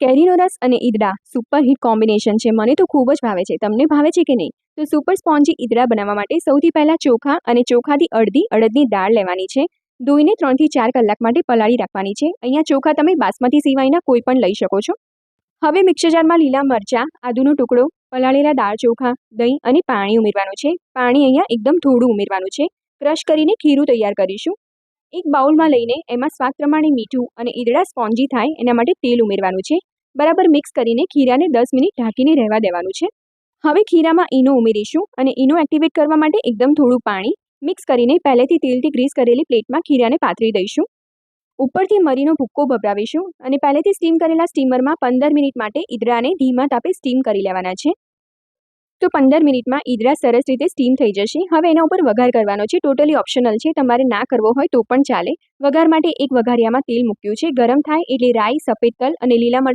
કેરીનો રસ અને ઈદડા સુપર હિટ કોમ્બિનેશન છે. મને તો ખૂબ જ ભાવે છે. તમને ભાવે છે કે નહીં? તો સુપર સ્પોન્જી ઈદડા બનાવવા માટે સૌથી પહેલાં ચોખા અને ચોખાથી અડધી અડદની દાળ લેવાની છે. ધોઈને ત્રણથી ચાર કલાક માટે પલાળી રાખવાની છે. અહીંયા ચોખા તમે બાસમતી સિવાયના કોઈ પણ લઈ શકો છો. હવે મિક્સર જારમાં લીલા મરચાં, આદુનો ટુકડો, પલાળેલા દાળ ચોખા, દહીં અને પાણી ઉમેરવાનું છે. પાણી અહીંયા એકદમ થોડું ઉમેરવાનું છે. ક્રશ કરીને ખીરું તૈયાર કરીશું. એક બાઉલમાં લઈને એમાં સ્વાદ પ્રમાણે મીઠું અને ઈદડા સ્પોન્જી થાય એના માટે તેલ ઉમેરવાનું છે. બરાબર મિક્સ કરીને ખીરાને દસ મિનિટ ઢાંકીને રહેવા દેવાનું છે. હવે ખીરામાં ઈનો ઉમેરીશું અને ઈનો એક્ટિવેટ કરવા માટે એકદમ થોડું પાણી મિક્સ કરીને પહેલેથી તેલથી ગ્રીસ કરેલી પ્લેટમાં ખીરાને પાથરી દઈશું. ઉપરથી મરીનો ભૂક્કો ભભરાવીશું અને પહેલેથી સ્ટીમ કરેલા સ્ટીમરમાં પંદર મિનિટ માટે ઈદરાને ધીમા તાપે સ્ટીમ કરી લેવાના છે. તો પંદર મિનિટમાં ઈદરા સરસ રીતે સ્ટીમ થઈ જશે. હવે એના ઉપર વઘાર કરવાનો છે. ટોટલી ઓપ્શનલ છે. તમારે ના કરવો હોય તો પણ ચાલે. વઘાર માટે એક વઘારિયામાં તેલ મૂક્યું છે. ગરમ થાય એટલે રાઈ, સફેદ તલ અને લીલા મરચાં